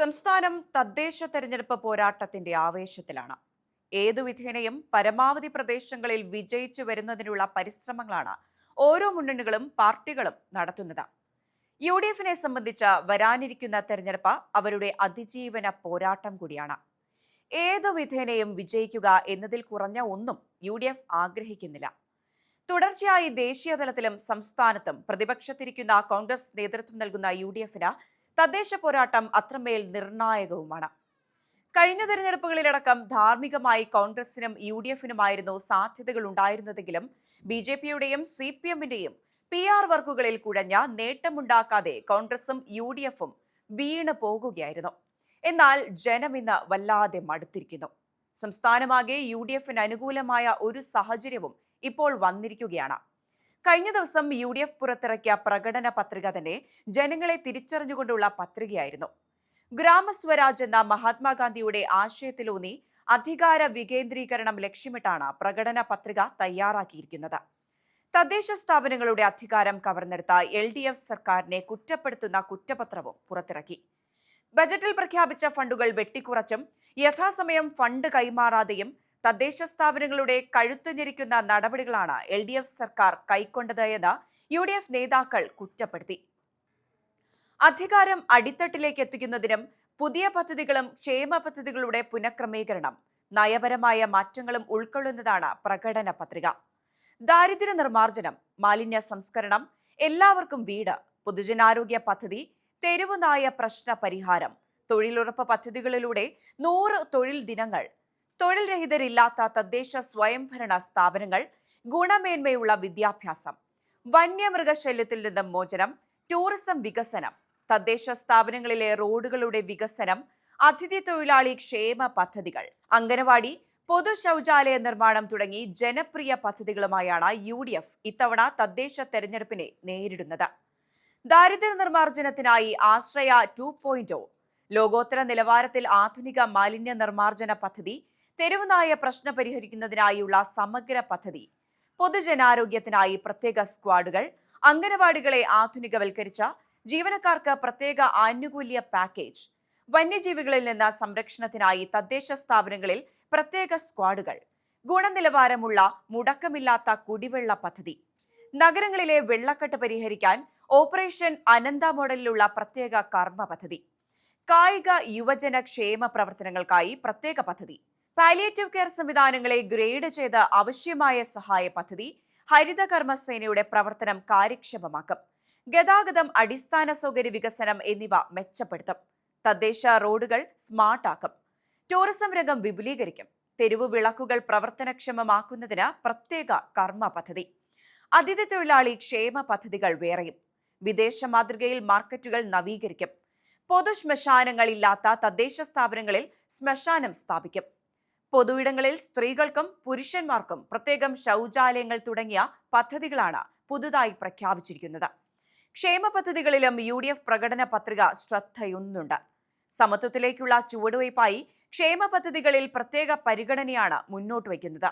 സംസ്ഥാനം തദ്ദേശ തെരഞ്ഞെടുപ്പ് പോരാട്ടത്തിന്റെ ആവേശത്തിലാണ്. ഏതു വിധേനയും പരമാവധി പ്രദേശങ്ങളിൽ വിജയിച്ചു വരുന്നതിനുള്ള പരിശ്രമങ്ങളാണ് ഓരോ മുന്നണികളും പാർട്ടികളും നടത്തുന്നത്. യു ഡി എഫിനെ സംബന്ധിച്ച വരാനിരിക്കുന്ന തെരഞ്ഞെടുപ്പ് അവരുടെ അതിജീവന പോരാട്ടം കൂടിയാണ്. ഏതു വിധേനയും വിജയിക്കുക എന്നതിൽ കുറഞ്ഞ ഒന്നും യു ഡി എഫ് ആഗ്രഹിക്കുന്നില്ല. തുടർച്ചയായി ദേശീയ തലത്തിലും സംസ്ഥാനത്തും പ്രതിപക്ഷത്തിരിക്കുന്ന കോൺഗ്രസ് നേതൃത്വം നൽകുന്ന യു ഡി എഫിന് തദ്ദേശ പോരാട്ടം അത്രമേൽ നിർണായകവുമാണ്. കഴിഞ്ഞ തെരഞ്ഞെടുപ്പുകളിലടക്കം ധാർമ്മികമായി കോൺഗ്രസിനും യു ഡി എഫിനുമായിരുന്നു സാധ്യതകൾ ഉണ്ടായിരുന്നതെങ്കിലും ബി ജെ പിയുടെയും സി പി എമ്മിന്റെയും പി ആർ വർക്കുകളിൽ കുഴഞ്ഞ നേട്ടമുണ്ടാക്കാതെ കോൺഗ്രസും യു ഡി എഫും വീണ് പോകുകയായിരുന്നു. എന്നാൽ ജനം ഇന്ന് വല്ലാതെ മടുത്തിരിക്കുന്നു. സംസ്ഥാനമാകെ യു ഡി എഫിന് അനുകൂലമായ ഒരു സാഹചര്യവും ഇപ്പോൾ വന്നിരിക്കുകയാണ്. കഴിഞ്ഞ ദിവസം യു ഡി എഫ് പുറത്തിറക്കിയ പ്രകടന പത്രിക തന്നെ ജനങ്ങളെ തിരിച്ചറിഞ്ഞുകൊണ്ടുള്ള പത്രികയായിരുന്നു. ഗ്രാമസ്വരാജ് എന്ന മഹാത്മാഗാന്ധിയുടെ ആശയത്തിലൂന്നി അധികാര വികേന്ദ്രീകരണം ലക്ഷ്യമിട്ടാണ് പ്രകടന പത്രിക തയ്യാറാക്കിയിരിക്കുന്നത്. തദ്ദേശ സ്ഥാപനങ്ങളുടെ അധികാരം കവർന്നെടുത്ത എൽ ഡി എഫ് സർക്കാരിനെ കുറ്റപ്പെടുത്തുന്ന കുറ്റപത്രവും പുറത്തിറക്കി. ബജറ്റിൽ പ്രഖ്യാപിച്ച ഫണ്ടുകൾ വെട്ടിക്കുറച്ചും യഥാസമയം ഫണ്ട് കൈമാറാതെയും തദ്ദേശ സ്ഥാപനങ്ങളുടെ കഴുത്തുഞെരിക്കുന്ന നടപടികളാണ് എൽ ഡി എഫ് സർക്കാർ കൈക്കൊണ്ടത് എന്ന് യു ഡി എഫ് നേതാക്കൾ കുറ്റപ്പെടുത്തി. അധികാരം അടിത്തട്ടിലേക്ക് എത്തിക്കുന്നതിനും പുതിയ പദ്ധതികളും ക്ഷേമ പദ്ധതികളുടെ പുനഃക്രമീകരണം നയപരമായ മാറ്റങ്ങളും ഉൾക്കൊള്ളുന്നതാണ് പ്രകടന പത്രിക. ദാരിദ്ര്യ നിർമ്മാർജനം മാലിന്യ സംസ്കരണം എല്ലാവർക്കും വീട് പൊതുജനാരോഗ്യ പദ്ധതി തെരുവുനായ പ്രശ്ന പരിഹാരം തൊഴിലുറപ്പ് പദ്ധതികളിലൂടെ നൂറ് തൊഴിൽ ദിനങ്ങൾ തൊഴിൽ രഹിതരില്ലാത്ത തദ്ദേശ സ്വയംഭരണ സ്ഥാപനങ്ങൾ ഗുണമേന്മയുള്ള വിദ്യാഭ്യാസം വന്യമൃഗശല്യത്തിൽ നിന്ന് മോചനം ടൂറിസം വികസനം തദ്ദേശ സ്ഥാപനങ്ങളിലെ റോഡുകളുടെ വികസനം അതിഥി തൊഴിലാളി ക്ഷേമ പദ്ധതികൾ അംഗനവാടി പൊതു ശൗചാലയ നിർമ്മാണം തുടങ്ങി ജനപ്രിയ പദ്ധതികളുമായാണ് യു ഡി എഫ് ഇത്തവണ തദ്ദേശ തെരഞ്ഞെടുപ്പിനെ നേരിടുന്നത്. ദാരിദ്ര്യ നിർമ്മാർജനത്തിനായി ആശ്രയ ടു പോയിന്റ് ലോകോത്തര നിലവാരത്തിൽ ആധുനിക മാലിന്യ നിർമ്മാർജന പദ്ധതി തെരുവുനായ പ്രശ്നം പരിഹരിക്കുന്നതിനായുള്ള സമഗ്ര പദ്ധതി. പൊതുജനാരോഗ്യത്തിനായി പ്രത്യേക സ്ക്വാഡുകൾ അംഗനവാടികളെ ആധുനികവൽക്കരിച്ച ജീവനക്കാർക്ക് പ്രത്യേക ആനുകൂല്യ പാക്കേജ് വന്യജീവികളിൽ നിന്ന് സംരക്ഷണത്തിനായി തദ്ദേശ സ്ഥാപനങ്ങളിൽ പ്രത്യേക സ്ക്വാഡുകൾ ഗുണനിലവാരമുള്ള മുടക്കമില്ലാത്ത കുടിവെള്ള പദ്ധതി നഗരങ്ങളിലെ വെള്ളക്കെട്ട് പരിഹരിക്കാൻ ഓപ്പറേഷൻ അനന്ത മോഡലിലുള്ള പ്രത്യേക കർമ്മ പദ്ധതി കായിക യുവജന ക്ഷേമ പ്രവർത്തനങ്ങൾക്കായി പ്രത്യേക പദ്ധതി. പാലിയേറ്റീവ് കെയർ സംവിധാനങ്ങളെ ഗ്രേഡ് ചെയ്ത് ആവശ്യമായ സഹായ പദ്ധതി ഹരിത കർമ്മസേനയുടെ പ്രവർത്തനം കാര്യക്ഷമമാക്കും. ഗതാഗതം അടിസ്ഥാന സൗകര്യ വികസനം എന്നിവ മെച്ചപ്പെടുത്തും. തദ്ദേശ റോഡുകൾ സ്മാർട്ടാക്കും. ടൂറിസം രംഗം വിപുലീകരിക്കും. തെരുവ് വിളക്കുകൾ പ്രവർത്തനക്ഷമമാക്കുന്നതിന് പ്രത്യേക കർമ്മ പദ്ധതി. അതിഥി തൊഴിലാളി ക്ഷേമ പദ്ധതികൾ വേറെയും. വിദേശ മാതൃകയിൽ മാർക്കറ്റുകൾ നവീകരിക്കും. പൊതു ശ്മശാനങ്ങളില്ലാത്ത തദ്ദേശ സ്ഥാപനങ്ങളിൽ ശ്മശാനം സ്ഥാപിക്കും. പൊതുയിടങ്ങളിൽ സ്ത്രീകൾക്കും പുരുഷന്മാർക്കും പ്രത്യേകം ശൗചാലയങ്ങൾ തുടങ്ങിയ പദ്ധതികളാണ് പുതുതായി പ്രഖ്യാപിച്ചിരിക്കുന്നത്. ക്ഷേമ പദ്ധതികളിലും യു ഡി എഫ് പ്രകടന പത്രിക ശ്രദ്ധയൊന്നുണ്ട്. സമത്വത്തിലേക്കുള്ള ചുവടുവയ്പായി ക്ഷേമ പദ്ധതികളിൽ പ്രത്യേക പരിഗണനയാണ് മുന്നോട്ട് വയ്ക്കുന്നത്.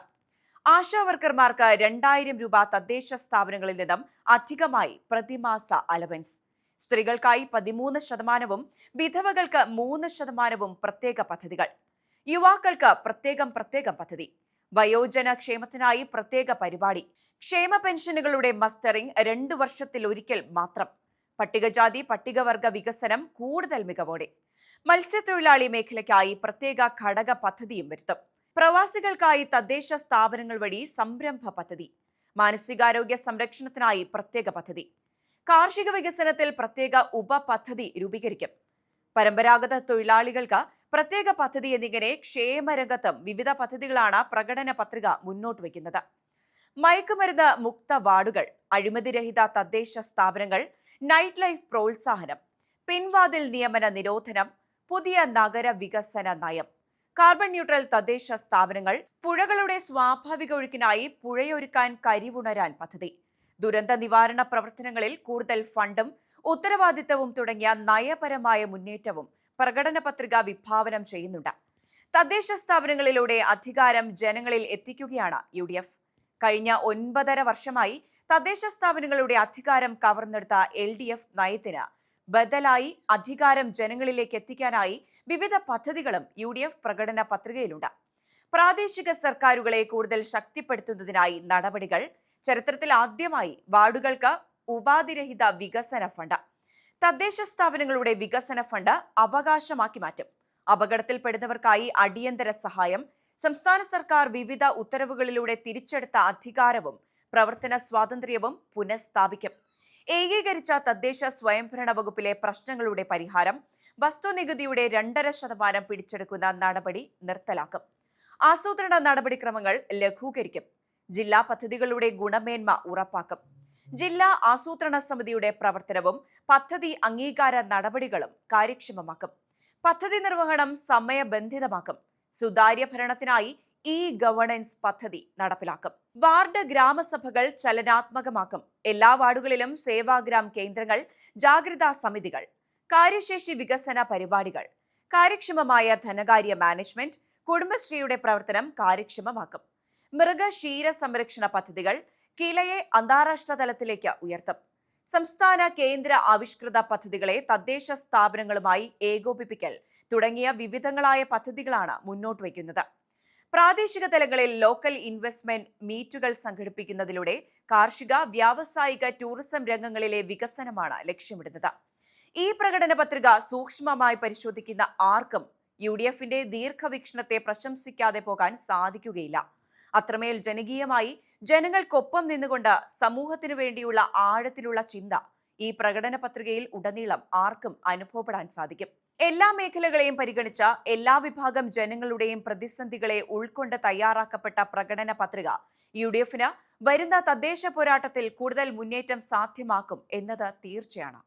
ആശാവർക്കർമാർക്ക് രണ്ടായിരം രൂപ തദ്ദേശ സ്ഥാപനങ്ങളിൽ നിന്നും അധികമായി പ്രതിമാസ അലവൻസ്. സ്ത്രീകൾക്കായി പതിമൂന്ന് ശതമാനവും വിധവകൾക്ക് മൂന്ന് ശതമാനവും പ്രത്യേക പദ്ധതികൾ. യുവാക്കൾക്ക് പ്രത്യേകം പ്രത്യേകം പദ്ധതി. വയോജന ക്ഷേമത്തിനായി പ്രത്യേക പരിപാടി. ക്ഷേമ പെൻഷനുകളുടെ മസ്റ്ററിംഗ് രണ്ടു വർഷത്തിൽ ഒരിക്കൽ മാത്രം. പട്ടികജാതി പട്ടികവർഗ വികസനം കൂടുതൽ മികവോടെ. മത്സ്യത്തൊഴിലാളി മേഖലയ്ക്കായി പ്രത്യേക ഘടക പദ്ധതിയും വരുത്തും. പ്രവാസികൾക്കായി തദ്ദേശ സ്ഥാപനങ്ങൾ വഴി സംരംഭ പദ്ധതി. മാനസികാരോഗ്യ സംരക്ഷണത്തിനായി പ്രത്യേക പദ്ധതി. കാർഷിക വികസനത്തിൽ പ്രത്യേക ഉപപദ്ധതി രൂപീകരിക്കും. പരമ്പരാഗത തൊഴിലാളികൾക്ക് പ്രത്യേക പദ്ധതി എന്നിങ്ങനെ ക്ഷേമരംഗത്തും വിവിധ പദ്ധതികളാണ് പ്രകടന പത്രിക മുന്നോട്ട് വയ്ക്കുന്നത്. മയക്കുമരുന്ന് മുക്ത വാർഡുകൾ അഴിമതിരഹിത തദ്ദേശ സ്ഥാപനങ്ങൾ നൈറ്റ് ലൈഫ് പ്രോത്സാഹനം പിൻവാതിൽ നിയമന നിരോധനം പുതിയ നഗര വികസന നയം കാർബൺ ന്യൂട്രൽ തദ്ദേശ സ്ഥാപനങ്ങൾ പുഴകളുടെ സ്വാഭാവിക ഒഴുക്കിനായി പുഴയൊരുക്കാൻ കരിവുണരാൻ പദ്ധതി ദുരന്ത നിവാരണ പ്രവർത്തനങ്ങളിൽ കൂടുതൽ ഫണ്ടും ഉത്തരവാദിത്തവും തുടങ്ങിയ നയപരമായ മുന്നേറ്റവും പ്രകടന പത്രിക വിഭാവനം ചെയ്യുന്നുണ്ട്. തദ്ദേശ സ്ഥാപനങ്ങളിലൂടെ അധികാരം ജനങ്ങളിൽ എത്തിക്കുകയാണ് യു ഡി എഫ് കഴിഞ്ഞ ഒൻപതര വർഷമായി തദ്ദേശ സ്ഥാപനങ്ങളുടെ അധികാരം കവർന്നെടുത്ത എൽ ഡി എഫ് നയത്തിന് ബദലായി അധികാരം ജനങ്ങളിലേക്ക് എത്തിക്കാനായി വിവിധ പദ്ധതികളും യു ഡി എഫ് പ്രകടന പത്രികയിലുണ്ട്. പ്രാദേശിക സർക്കാരുകളെ കൂടുതൽ ശക്തിപ്പെടുത്തുന്നതിനായി നടപടികൾ ചരിത്രത്തിൽ ആദ്യമായി വാർഡുകൾക്ക് ഉപാധിരഹിത വികസന ഫണ്ട് തദ്ദേശ സ്ഥാപനങ്ങളുടെ വികസന ഫണ്ട് അവകാശമാക്കി മാറ്റും. അപകടത്തിൽപ്പെടുന്നവർക്കായി അടിയന്തര സഹായം സംസ്ഥാന സർക്കാർ വിവിധ ഉത്തരവുകളിലൂടെ തിരിച്ചെടുത്ത അധികാരവും പ്രവർത്തന സ്വാതന്ത്ര്യവും പുനഃസ്ഥാപിക്കും. ഏകീകരിച്ച തദ്ദേശ സ്വയംഭരണ വകുപ്പിലെ പ്രശ്നങ്ങളുടെ പരിഹാരം വസ്തുനികുതിയുടെ രണ്ടര ശതമാനം പിടിച്ചെടുക്കുന്ന നടപടി നിർത്തലാക്കും. ആസൂത്രണ നടപടിക്രമങ്ങൾ ലഘൂകരിക്കും. ജില്ലാ പദ്ധതികളുടെ ഗുണമേന്മ ഉറപ്പാക്കും. ജില്ലാ ആസൂത്രണ സമിതിയുടെ പ്രവർത്തനവും പദ്ധതി അംഗീകാര നടപടികളും കാര്യക്ഷമമാക്കും. പദ്ധതി നിർവഹണം സമയബന്ധിതമാക്കും. സുതാര്യ ഭരണത്തിനായി ഇ ഗവേണൻസ് പദ്ധതി നടപ്പിലാക്കും. വാർഡ് ഗ്രാമസഭകൾ ചലനാത്മകമാക്കും. എല്ലാ വാർഡുകളിലും സേവാഗ്രാം കേന്ദ്രങ്ങൾ ജാഗ്രതാ സമിതികൾ കാര്യശേഷി വികസന പരിപാടികൾ കാര്യക്ഷമമായ ധനകാര്യ മാനേജ്മെന്റ് കുടുംബശ്രീയുടെ പ്രവർത്തനം കാര്യക്ഷമമാക്കും. മൃഗശീര സംരക്ഷണ പദ്ധതികൾ കിലയെ അന്താരാഷ്ട്ര തലത്തിലേക്ക് ഉയർത്തും. സംസ്ഥാന കേന്ദ്ര ആവിഷ്കൃത പദ്ധതികളെ തദ്ദേശ സ്ഥാപനങ്ങളുമായി ഏകോപിപ്പിക്കൽ തുടങ്ങിയ വിവിധങ്ങളായ പദ്ധതികളാണ് മുന്നോട്ട് വയ്ക്കുന്നത്. പ്രാദേശിക തലങ്ങളിൽ ലോക്കൽ ഇൻവെസ്റ്റ്മെന്റ് മീറ്റുകൾ സംഘടിപ്പിക്കുന്നതിലൂടെ കാർഷിക വ്യാവസായിക ടൂറിസം രംഗങ്ങളിലെ വികസനമാണ് ലക്ഷ്യമിടുന്നത്. ഈ പ്രകടന പത്രിക സൂക്ഷ്മമായി പരിശോധിക്കുന്ന ആർക്കും യു ഡി എഫിന്റെ ദീർഘവീക്ഷണത്തെ പ്രശംസിക്കാതെ പോകാൻ സാധിക്കുകയില്ല. അത്രമേൽ ജനകീയമായി ജനങ്ങൾക്കൊപ്പം നിന്നുകൊണ്ട് സമൂഹത്തിനു വേണ്ടിയുള്ള ആഴത്തിലുള്ള ചിന്ത ഈ പ്രകടന പത്രികയിൽ ഉടനീളം ആർക്കും അനുഭവപ്പെടാൻ സാധിക്കും. എല്ലാ മേഖലകളെയും പരിഗണിച്ച എല്ലാ വിഭാഗം ജനങ്ങളുടെയും പ്രതിസന്ധികളെ ഉൾക്കൊണ്ട് തയ്യാറാക്കപ്പെട്ട പ്രകടന പത്രിക യു ഡി എഫിന് വരുന്ന തദ്ദേശ പോരാട്ടത്തിൽ കൂടുതൽ മുന്നേറ്റം സാധ്യമാക്കും എന്നത് തീർച്ചയാണ്.